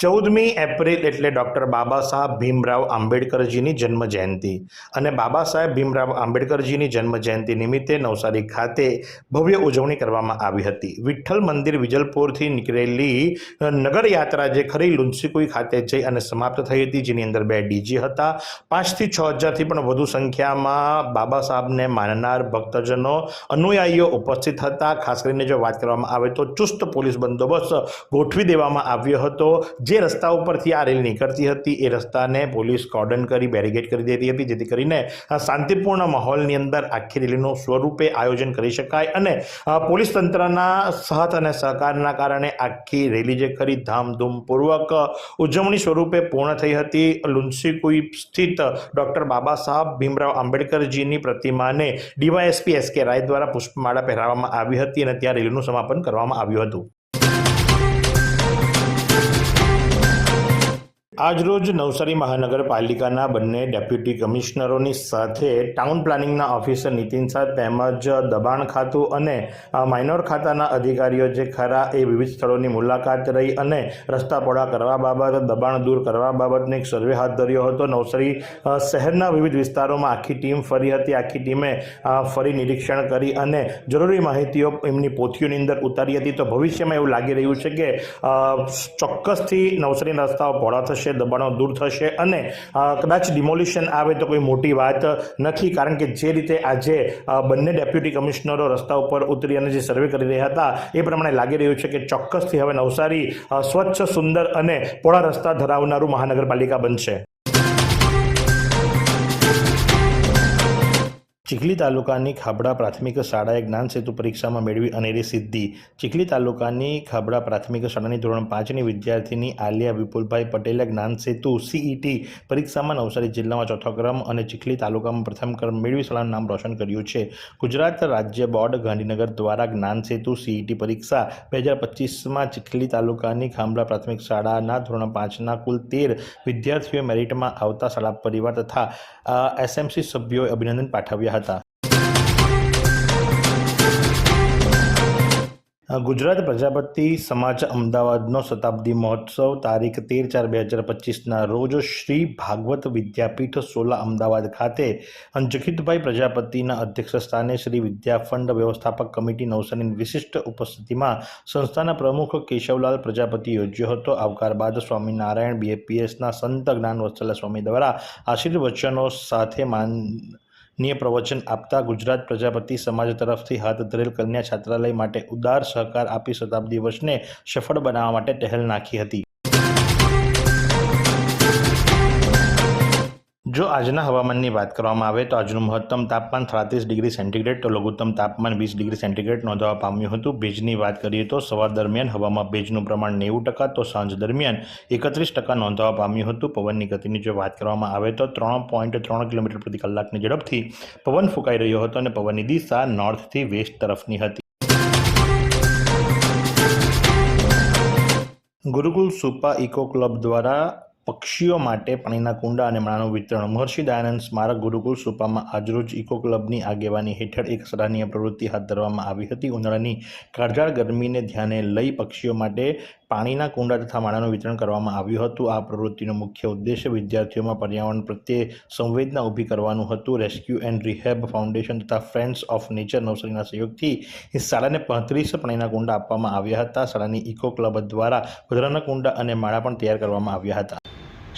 ચૌદમી એપ્રિલ એટલે ડૉક્ટર બાબા સાહેબ ભીમરાવ આંબેડકરજીની જન્મ જયંતિ અને બાબા સાહેબ ભીમરાવ આંબેડકરજીની જન્મ જયંતિ નિમિત્તે નવસારી ખાતે ભવ્ય ઉજવણી કરવામાં આવી હતી. વિઠ્ઠલ મંદિર વિજલપુરથી નીકળેલી નગરયાત્રા જે ખરી લુન્સીકુઈ ખાતે જઈ અને સમાપ્ત થઈ હતી, જેની અંદર બે ડીજી હતા. પાંચથી છ હજારથી પણ વધુ સંખ્યામાં બાબા સાહેબને માનનાર ભક્તજનો, અનુયાયીઓ ઉપસ્થિત હતા. ખાસ કરીને જો વાત કરવામાં આવે તો ચુસ્ત પોલીસ બંદોબસ્ત ગોઠવી દેવામાં આવ્યો હતો. જે રસ્તા ઉપરથી આ રેલ નીકળતી હતી, એ રસ્તાને પોલીસ કોર્ડન કરી બેરિગેડ કરી દેતી હતી, જેથી કરીને શાંતિપૂર્ણ માહોલની અંદર આખી રેલીનું સ્વરૂપે આયોજન કરી શકાય અને પોલીસ તંત્રના સહત અને સહકારના કારણે આખી રેલી જે ખરી ધામધૂમપૂર્વક ઉજવણી સ્વરૂપે પૂર્ણ થઈ હતી. લુન્સીકુઈ સ્થિત ડૉક્ટર બાબા સાહેબ ભીમરાવ આંબેડકરજીની પ્રતિમાને ડીવાયએસપી એસ કે રાય દ્વારા પુષ્પમાળા પહેરાવવામાં આવી હતી અને ત્યાં રેલીનું સમાપન કરવામાં આવ્યું હતું. આજરોજ નવસારી મહાનગરપાલિકાના બંને ડેપ્યુટી કમિશનરોની સાથે ટાઉન પ્લાનિંગના ઓફિસર નીતિન શાહ તેમજ દબાણ ખાતું અને માઇનોર ખાતાના અધિકારીઓ જે ખરા એ વિવિધ સ્થળોની મુલાકાત રહી અને રસ્તા પહોળા કરવા બાબત, દબાણ દૂર કરવા બાબતનો એક સર્વે હાથ ધર્યો હતો. નવસારી શહેરના વિવિધ વિસ્તારોમાં આખી ટીમ ફરી હતી. આખી ટીમે ફરી નિરીક્ષણ કરી અને જરૂરી માહિતીઓ એમની પોથીઓની અંદર ઉતારી હતી. તો ભવિષ્યમાં એવું લાગી રહ્યું છે કે ચોક્કસથી નવસારીના રસ્તાઓ પહોળા થશે દબાણો દૂર થશે અને કદાચ ડિમોલિશન આવે તો કોઈ મોટી વાત નથી, કારણ કે જે રીતે આજે બંને ડેપ્યુટી કમિશનરો રસ્તા ઉપર ઉતરી અને જે સર્વે કરી રહ્યા હતા, એ પ્રમાણે લાગી રહ્યું છે કે ચોક્કસથી હવે નવસારી સ્વચ્છ, સુંદર અને પોળા રસ્તા ધરાવનારું મહાનગરપાલિકા બનશે. ચીખલી તાલુકાની ખાબડા પ્રાથમિક શાળાએ જ્ઞાન સેતુ પરીક્ષામાં મેળવી અનેરી સિદ્ધિ. ચીખલી તાલુકાની ખાબડા પ્રાથમિક શાળાની ધોરણ પાંચની વિદ્યાર્થીની આલિયા વિપુલભાઈ પટેલે જ્ઞાન સેતુ સીઈટી પરીક્ષામાં નવસારી જિલ્લામાં ચોથો ક્રમ અને ચીખલી તાલુકામાં પ્રથમ ક્રમ મેળવી શાળાનું નામ રોશન કર્યું છે. ગુજરાત રાજ્ય બોર્ડ ગાંધીનગર દ્વારા જ્ઞાન સેતુ સીઈટી પરીક્ષા બે હજાર પચીસમાં ચીખલી તાલુકાની ખાંભડા પ્રાથમિક શાળાના ધોરણ પાંચના કુલ તેર વિદ્યાર્થીઓએ મેરિટમાં આવતા શાળા પરિવાર તથા એસએમસી સભ્યોએ અભિનંદન પાઠવ્યા હતા. ગુજરાત પ્રજાપતિ સમાજ અમદાવાદનો શતાબ્દી મહોત્સવ તારીખ તેર ચાર બે હજાર પચીસના રોજ શ્રી ભાગવત વિદ્યાપીઠ સોલા અમદાવાદ ખાતે અંજખિતભાઈ પ્રજાપતિના અધ્યક્ષ સ્થાને શ્રી વિદ્યાફંડ વ્યવસ્થાપક કમિટી નવસારીની વિશિષ્ટ ઉપસ્થિતિમાં સંસ્થાના પ્રમુખ કેશવલાલ પ્રજાપતિ યોજ્યો હતો. આવકાર બાદ સ્વામિનારાયણ બીએપીએસના સંત જ્ઞાન વત્સલા સ્વામી દ્વારા આશીર્વચનો સાથે માન નીય પ્રવચન આપતા ગુજરાત પ્રજાપતિ સમાજ તરફથી હાથ ધરેલ કન્યા છાત્રાલય માટે ઉદાર સહકાર આપી શતાબ્દી વર્ષને સફળ બનાવવા માટે ટહેલ નાખી હતી. જો આજના હવામાનની વાત કરવામાં આવે તો આજનું મહત્તમ તાપમાન સાડત્રીસ ડિગ્રી સેન્ટીગ્રેડ તો લઘુત્તમ તાપમાન વીસ ડિગ્રી સેન્ટીગ્રેડ નોંધવા પામ્યું હતું. ભેજની વાત કરીએ તો સવાર દરમિયાન હવામાં ભેજનું પ્રમાણ નેવું ટકા તો સાંજ દરમિયાન એકત્રીસ ટકા નોંધવા પામ્યું હતું. પવનની ગતિની જો વાત કરવામાં આવે તો ત્રણ પોઈન્ટ ત્રણ કિલોમીટર પ્રતિ કલાકની ઝડપથી પવન ફૂંકાઈ રહ્યો હતો અને પવનની દિશા નોર્થથી વેસ્ટ તરફની હતી. ગુરુકુલ સુપા ઇકો ક્લબ દ્વારા પક્ષીઓ માટે પાણીના કુંડા અને માળાનું વિતરણ. મહર્ષિ દયાનંદ સ્મારક ગુરુકુલ સુપામાં આજરોજ ઇકો ક્લબની આગેવાની હેઠળ એક સરાહનીય પ્રવૃત્તિ હાથ ધરવામાં આવી હતી. ઉનાળાની કાળઝાળ ગરમીને ધ્યાને લઈ પક્ષીઓ માટે પાણીના કુંડા તથા માળાનું વિતરણ કરવામાં આવ્યું હતું. આ પ્રવૃત્તિનો મુખ્ય ઉદ્દેશ્ય વિદ્યાર્થીઓમાં પર્યાવરણ પ્રત્યે સંવેદના ઊભી કરવાનું હતું. રેસ્ક્યુ એન્ડ રિહેબ ફાઉન્ડેશન તથા ફ્રેન્ડ્સ ઓફ નેચર નવસારીના સહયોગથી શાળાને પાંત્રીસ પાણીના કુંડા આપવામાં આવ્યા હતા. શાળાની ઇકો ક્લબ દ્વારા વધારાના કુંડા અને માળા પણ તૈયાર કરવામાં આવ્યા હતા.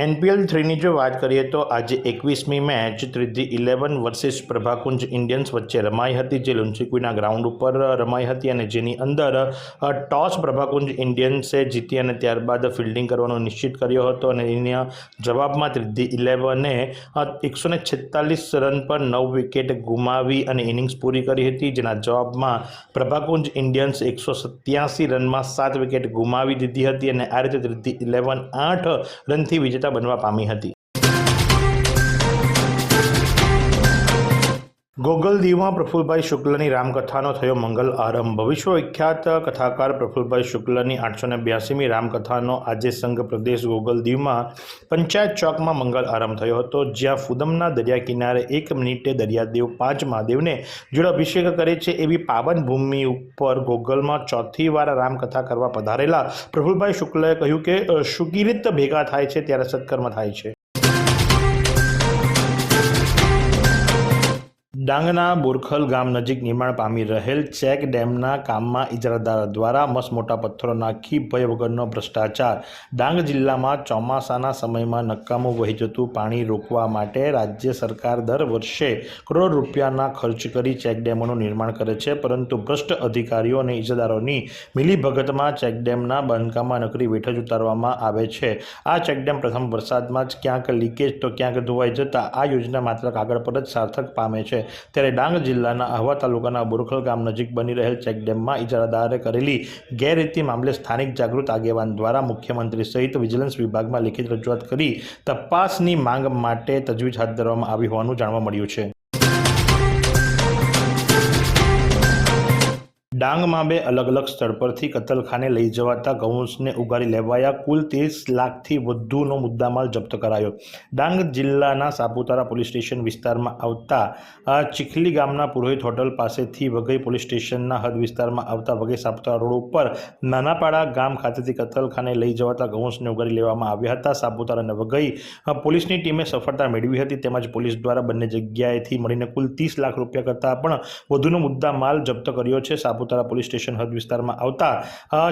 એનપીએલ થ્રીની જો વાત કરીએ તો આજે એકવીસમી મેચ ત્રીજી ઇલેવન વર્સિસ પ્રભાકુંજ ઇન્ડિયન્સ વચ્ચે રમાઈ હતી, જે લુન્સીકુઈના ગ્રાઉન્ડ ઉપર રમાઈ હતી અને જેની અંદર ટોસ પ્રભાકુંજ ઇન્ડિયન્સે જીતી અને ત્યારબાદ ફિલ્ડિંગ કરવાનો નિશ્ચિત કર્યો હતો અને એના જવાબમાં ત્રીજી ઇલેવને એકસો ને છેતાલીસ રન પર નવ વિકેટ ગુમાવી અને ઇનિંગ્સ પૂરી કરી હતી, જેના જવાબમાં પ્રભાકુંજ ઇન્ડિયન્સ એકસો સત્યાસી રનમાં સાત વિકેટ ગુમાવી દીધી હતી અને આ રીતે ત્રીજી ઇલેવન આઠ રનથી વિજેતા બનવા પામી હતી. ગોગલ દીવમાં પ્રફુલભાઈ શુક્લની રામકથાનો થયો મંગલ આરંભ. વિશ્વવિખ્યાત કથાકાર પ્રફુલભાઈ શુક્લની આઠસો ને બ્યાસીમી રામકથાનો આજે સંઘ પ્રદેશ ગોગલ દીવમાં પંચાયત ચોકમાં મંગલ આરંભ થયો હતો જ્યાં ફુદમના દરિયા કિનારે એક મિનિટે દરિયાદેવ પાંચ મહાદેવને જોડે અભિષેક કરે છે એવી પાવન ભૂમિ ઉપર ગોગલમાં ચોથી વાર રામકથા કરવા પધારેલા પ્રફુલભાઈ શુક્લએ કહ્યું કે અ, ભેગા થાય છે ત્યારે સત્કર્મ થાય છે. ડાંગના બોરખલ ગામ નજીક નિર્માણ પામી રહેલ ચેક ડેમના કામમાં ઇજરાદાર દ્વારા મસમોટા મોટા પથ્થરો નાખી ભય વગરનો ભ્રષ્ટાચાર. ડાંગ જિલ્લામાં ચોમાસાના સમયમાં નકામું વહી જતું પાણી રોકવા માટે રાજ્ય સરકાર દર વર્ષે કરોડ રૂપિયાના ખર્ચ કરી ચેક ડેમોનું નિર્માણ કરે છે, પરંતુ ભ્રષ્ટ અધિકારીઓ અને ઇજાદારોની મિલીભગતમાં ચેકડેમના બાંધકામમાં નકરી વેઠ જ ઉતારવામાં આવે છે. આ ચેકડેમ પ્રથમ વરસાદમાં જ ક્યાંક લીકેજ તો ક્યાંક ધોવાઈ જતાં આ યોજના માત્ર કાગળ પર જ સાર્થક પામે છે. ત્યારે ડાંગ જિલ્લાના આહવા તાલુકાના બોરખલ ગામ નજીક બની રહેલ ચેકડેમમાં ઇજારાદારે કરેલી ગેરરીતિ મામલે સ્થાનિક જાગૃત આગેવાન દ્વારા મુખ્યમંત્રી સહિત વિજિલન્સ વિભાગમાં લિખિત રજૂઆત કરી તપાસની માંગ માટે તજવીજ હાથ ધરવામાં આવી હોવાનું જાણવા મળ્યું છે. ડાંગમાં બે અલગ અલગ સ્થળ પરથી કતલખાને લઈ જવાતા ગૌંસને ઉગારી લેવાયા કુલ ત્રીસ લાખથી વધુનો મુદ્દામાલ જપ્ત કરાયો. ડાંગ જિલ્લાના સાપુતારા પોલીસ સ્ટેશન વિસ્તારમાં આવતા ચીખલી ગામના પુરોહિત હોટલ પાસેથી વઘઈ પોલીસ સ્ટેશનના હદ વિસ્તારમાં આવતા વઘઈ સાપુતારા રોડ ઉપર નાનાપાડા ગામ ખાતેથી કતલખાને લઈ જવાતા ગૌંસને ઉગારી લેવામાં આવ્યા હતા. સાપુતારા અને વઘઈ પોલીસની ટીમે સફળતા મેળવી હતી તેમજ પોલીસ દ્વારા બંને જગ્યાએથી મળીને કુલ ત્રીસ લાખ રૂપિયા કરતાં પણ વધુનો મુદ્દા માલ જપ્ત કર્યો છે. સાપુતારા પોલીસ સ્ટેશન હદ વિસ્તારમાં આવતા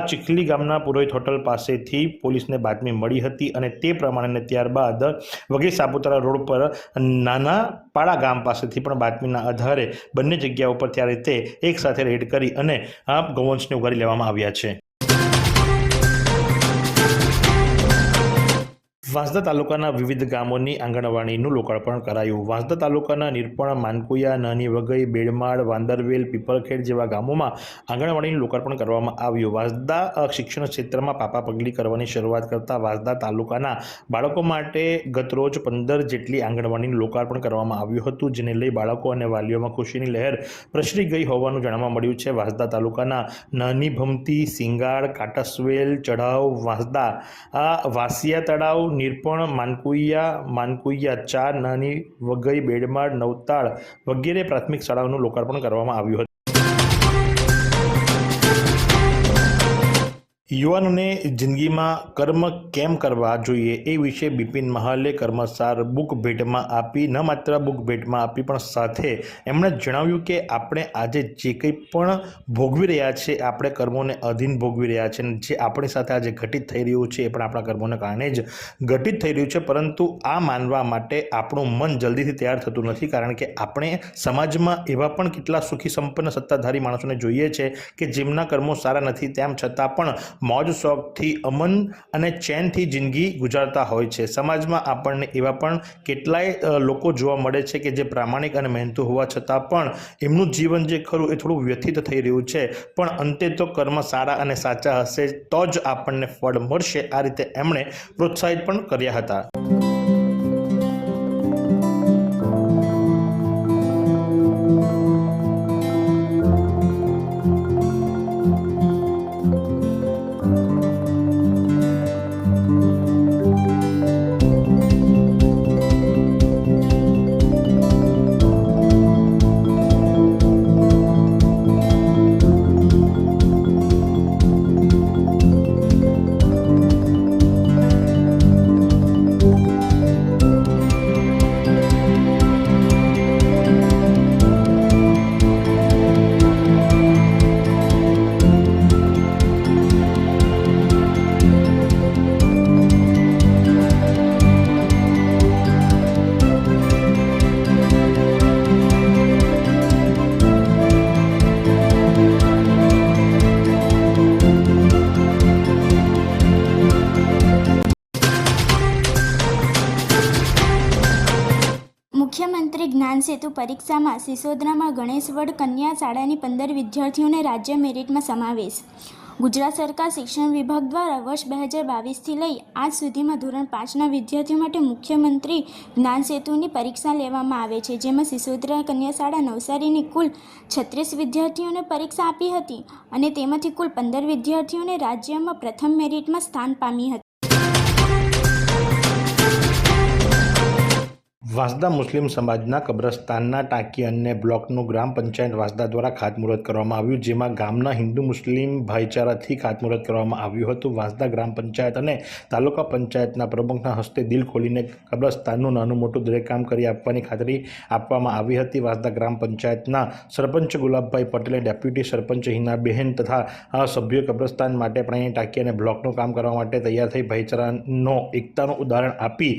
ચીખલી ગામના પુરોહિત હોટલ પાસેથી પોલીસને બાતમી મળી હતી અને તે પ્રમાણે ત્યારબાદ વઘઈ સાપુતારા રોડ પર નાના પાડા ગામ પાસેથી પણ બાતમીના આધારે બંને જગ્યા ઉપર ત્યારે તે એકસાથે રેડ કરી અને ગૌવંશને ઉગારી લેવામાં આવ્યા છે. વાંસદા તાલુકાના વિવિધ ગામોની આંગણવાડીનું લોકાર્પણ કરાયું. વાંસદા તાલુકાના નિરપણ, માનકુયા નાની વગઈ બેડમાળ, વાંદરવેલ, પીપલખેડ જેવા ગામોમાં આંગણવાડીનું લોકાર્પણ કરવામાં આવ્યું. વાંસદા શિક્ષણ ક્ષેત્રમાં પાપા પગલી કરવાની શરૂઆત કરતા વાંસદા તાલુકાના બાળકો માટે ગતરોજ પંદર જેટલી આંગણવાડીનું લોકાર્પણ કરવામાં આવ્યું હતું, જેને લઈ બાળકો અને વાલીઓમાં ખુશીની લહેર પ્રસરી ગઈ હોવાનું જાણવા મળ્યું છે. વાંસદા તાલુકાના નાની ભમતી સિંગાળ, કાટસવેલ, ચઢાવ વાંસદા વાસિયા તળાવ નિરપણ, માનકુઈયા માનકુઈયા ચાર નાની વગઈ બેડમાળ, નવતાળ વગેરે પ્રાથમિક શાળાઓનું લોકાર્પણ કરવામાં આવ્યું હતું. યુવાનોને જિંદગીમાં કર્મ કેમ કરવા જોઈએ એ વિશે બિપિન મહાલે કર્મસાર બુક ભેટમાં આપી, ન માત્ર બુક ભેટમાં આપી, પણ સાથે એમણે જણાવ્યું કે આપણે આજે જે કંઈ પણ ભોગવી રહ્યા છે, આપણે કર્મોને અધીન ભોગવી રહ્યા છે જે આપણી સાથે આજે ઘટિત થઈ રહ્યું છે એ પણ આપણા કર્મોને કારણે જ ઘટિત થઈ રહ્યું છે. પરંતુ આ માનવા માટે આપણું મન જલ્દીથી તૈયાર થતું નથી કારણ કે આપણે સમાજમાં એવા પણ કેટલા સુખી સંપન્ન સત્તાધારી માણસોને જોઈએ છે કે જેમના કર્મો સારા નથી, તેમ છતાં પણ મોજ શોખથી, અમન અને ચેનથી જિંદગી ગુજારતા હોય છે. સમાજમાં આપણને એવા પણ કેટલાય લોકો જોવા મળે છે કે જે પ્રામાણિક અને મહેનતુ હોવા છતાં પણ એમનું જીવન જે ખરું એ થોડું વ્યથિત થઈ રહ્યું છે. પણ અંતે તો કર્મ સારા અને સાચા હશે તો જ આપણને ફળ મળશે, આ રીતે એમણે પ્રોત્સાહિત પણ કર્યા હતા. મુખ્યમંત્રી જ્ઞાન સેતુ પરીક્ષામાં સિસોદરામાં ગણેશવડ કન્યા શાળાની પંદર વિદ્યાર્થીઓને રાજ્ય મેરિટમાં સમાવેશ. ગુજરાત સરકાર શિક્ષણ વિભાગ દ્વારા વર્ષ બે હજાર બાવીસથી લઈ આજ સુધીમાં ધોરણ પાંચના વિદ્યાર્થીઓ માટે મુખ્યમંત્રી જ્ઞાન સેતુની પરીક્ષા લેવામાં આવે છે. જેમાં સિસોદરા કન્યા શાળા નવસારીની કુલ છત્રીસ વિદ્યાર્થીઓને પરીક્ષા આપી હતી અને તેમાંથી કુલ પંદર વિદ્યાર્થીઓને રાજ્યમાં પ્રથમ મેરિટમાં સ્થાન પામી હતી. વાંસદા મુસ્લિમ સમાજના કબ્રસ્તાનના ટાંકી અને બ્લોકનું ગ્રામ પંચાયત વાંસદા દ્વારા ખાતમુહૂર્ત કરવામાં આવ્યું, જેમાં ગામના હિન્દુ મુસ્લિમ ભાઈચારાથી ખાતમુહૂર્ત કરવામાં આવ્યું હતું. વાંસદા ગ્રામ પંચાયત અને તાલુકા પંચાયતના પ્રમુખના હસ્તે દિલ ખોલીને કબ્રસ્તાનનું નાનું મોટું દરેક કામ કરી આપવાની ખાતરી આપવામાં આવી હતી. વાંસદા ગ્રામ પંચાયતના સરપંચ ગુલાબભાઈ પટેલે ડેપ્યુટી સરપંચ હિનાબહેન તથા સભ્યો કબ્રસ્તાન માટે પાણીની ટાંકી અને બ્લોકનું કામ કરવા માટે તૈયાર થઈ ભાઈચારાનો એકતાનું ઉદાહરણ આપી.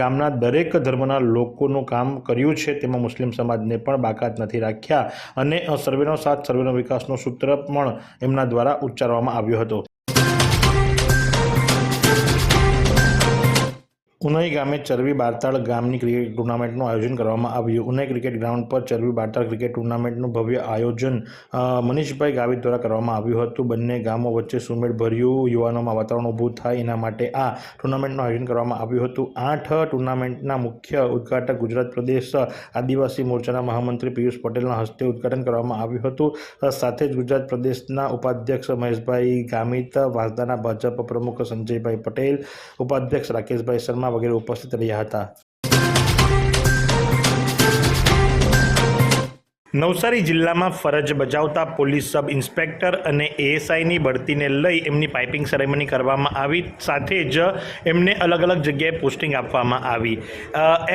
ગામના દરેક ધર્મના લોકોનું કામ કર્યું છે, તેમાં મુસ્લિમ સમાજને પણ બાકાત નથી રાખ્યા. અને સર્વેનો સાથ, સર્વેનો વિકાસનો સૂત્ર પણ એમના દ્વારા ઉચ્ચારવામાં આવ્યો હતો. ઉનાઈ ગામે ચરબી બારતાળ ગામની ક્રિકેટ ટુર્નામેન્ટનું આયોજન કરવામાં આવ્યું. ઉનાઈ ક્રિકેટ ગ્રાઉન્ડ પર ચરબી બારતાળ ક્રિકેટ ટુર્નામેન્ટનું ભવ્ય આયોજન મનીષભાઈ ગાવિત દ્વારા કરવામાં આવ્યું હતું. બંને ગામો વચ્ચે સુમેળ ભર્યું યુવાનોમાં વાતાવરણ ઊભું થાય એના માટે આ ટુર્નામેન્ટનું આયોજન કરવામાં આવ્યું હતું. આઠ ટુર્નામેન્ટના મુખ્ય ઉદ્ઘાટક ગુજરાત પ્રદેશ આદિવાસી મોરચાના મહામંત્રી પિયુષ પટેલના હસ્તે ઉદ્ઘાટન કરવામાં આવ્યું હતું. સાથે જ ગુજરાત પ્રદેશના ઉપાધ્યક્ષ મહેશભાઈ ગામિત, વાંસદાના ભાજપ પ્રમુખ સંજયભાઈ પટેલ, ઉપાધ્યક્ષ રાકેશભાઈ શર્મા વગેરે ઉપસ્થિત રહ્યા હતા. નવસારી જિલ્લામાં ફરજ બજાવતા પોલીસ સબ ઇન્સ્પેક્ટર અને એએસઆઈની ભરતીને લઈ એમની પાઇપિંગ સેરેમની કરવામાં આવી, સાથે જ એમને અલગ અલગ જગ્યાએ પોસ્ટિંગ આપવામાં આવી.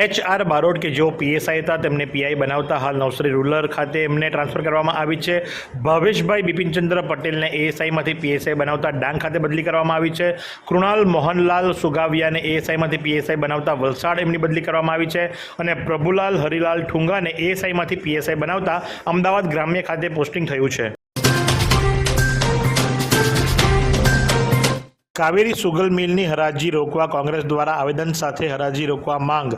એચ આર બારોડ, કે જેઓ પીએસઆઈ હતા, તેમને પીઆઈ બનાવતા હાલ નવસારી રૂરલ ખાતે એમને ટ્રાન્સફર કરવામાં આવી છે. ભાવેશભાઈ બિપિનચંદ્ર પટેલને એએસઆઈમાંથી પીએસઆઈ બનાવતા ડાંગ ખાતે બદલી કરવામાં આવી છે. કૃણાલ મોહનલાલ સુગાવિયાને એએસઆઈમાંથી પીએસઆઈ બનાવતા વલસાડ એમની બદલી કરવામાં આવી છે. અને પ્રભુલાલ હરિલાલ ઠુંગાને એએસઆઈમાંથી પીએસઆઈ બનાવતા અમદાવાદ ગ્રામ્ય ખાતે પોસ્ટિંગ થયું છે. કાવેરી સુગલ મિલની હરાજી રોકવા કોંગ્રેસ દ્વારા આવેદન સાથે હરાજી રોકવા માંગ.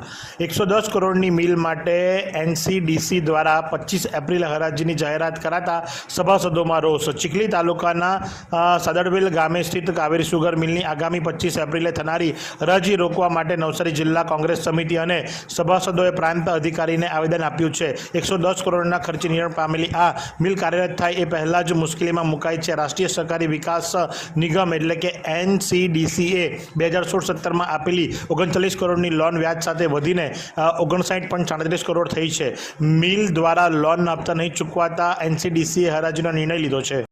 એકસો દસ કરોડની મિલ માટે એનસીડીસી દ્વારા પચીસ એપ્રિલ હરાજીની જાહેરાત કરાતા સભાસદોમાં રોષ. ચીખલી તાલુકાના સદડવેલ ગામે સ્થિત કાવેરી સુગર મિલની આગામી પચીસ એપ્રિલે થનારી હરાજી રોકવા માટે નવસારી જિલ્લા કોંગ્રેસ સમિતિ અને સભાસદોએ પ્રાંત અધિકારીને આવેદન આપ્યું છે. એકસો દસ કરોડના ખર્ચે નિર્ણય પામેલી આ મિલ કાર્યરત થાય એ પહેલાં જ મુશ્કેલીમાં મુકાઈ છે. રાષ્ટ્રીય સહકારી વિકાસ નિગમ એટલે કે એનસીડીસીએ બે હજાર સોળ સત્તરમાં આપેલી ઓગણચાલીસ કરોડની લોન વ્યાજ સાથે વધીને ઓગણસાઠ પોઈન્ટ સાડત્રીસ કરોડ થઈ છે મિલ દ્વારા લોન આપતા નહીં ચૂકવાતા એનસીડીસીએ હરાજીનો નિર્ણય લીધો છે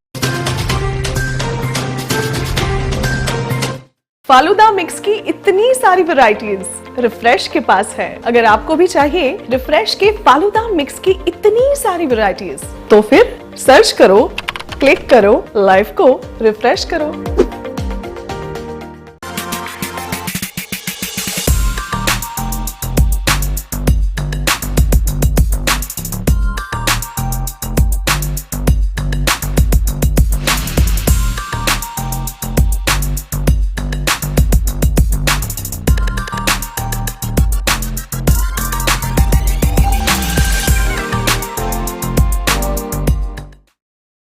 फालूदा मिक्स की इतनी सारी वैरायटीज रिफ्रेश के पास है अगर आपको भी चाहिए रिफ्रेश के फालूदा मिक्स की इतनी सारी वैरायटीज तो फिर सर्च करो क्लिक करो लाइफ को रिफ्रेश करो